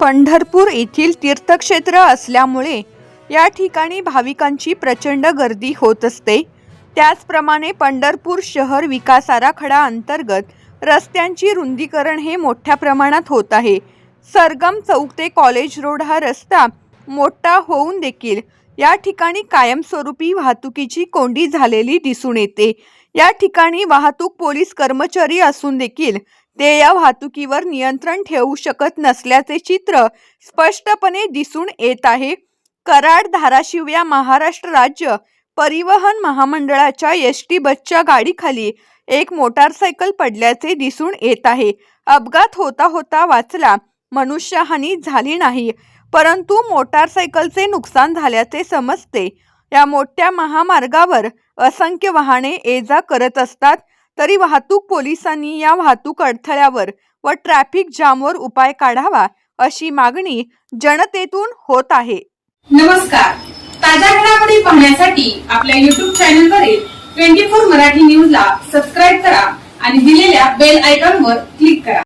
पंढरपूर येथील तीर्थक्षेत्र असल्यामुळे या ठिकाणी भाविकांची प्रचंड गर्दी होत असते. त्याचप्रमाणे पंढरपूर शहर विकास आराखडा अंतर्गत रस्त्यांची रुंदीकरण हे मोठ्या प्रमाणात होत आहे. सरगम चौक ते कॉलेज रोड हा रस्ता मोठा होऊन देखील या ठिकाणी कायमस्वरूपी वाहतुकीची कोंडी झालेली दिसून येते. या ठिकाणी वाहतूक पोलीस कर्मचारी असून देखील ते या वाहतुकीवर नियंत्रण ठेवू शकत नसल्याचे चित्र स्पष्टपणे दिसून येत आहे. कराड धाराशिव या महाराष्ट्र राज्य परिवहन महामंडळाच्या एस टी बसच्या गाडीखाली एक मोटारसायकल पडल्याचे दिसून येत आहे. अपघात होता होता वाचला मनुष्यहानी झाली नाही परंतु मोटारसायकलचे नुकसान झाल्याचे समजते. या मोठ्या महामार्गावर असंख्य वाहने ये जा करत असतात तरी वाहतूक पोलिसांनी या वाहतूक अडथळ्यावर व ट्रॅफिक जामवर उपाय काढावा अशी मागणी जनतेतून होत आहे. नमस्कार. ताज्या घडामोडी पाहण्यासाठी आपल्या युट्यूब चॅनलवरील ट्वेंटी फोर मराठी न्यूजला सबस्क्राईब करा आणि दिलेल्या बेल आयकॉनवर क्लिक करा.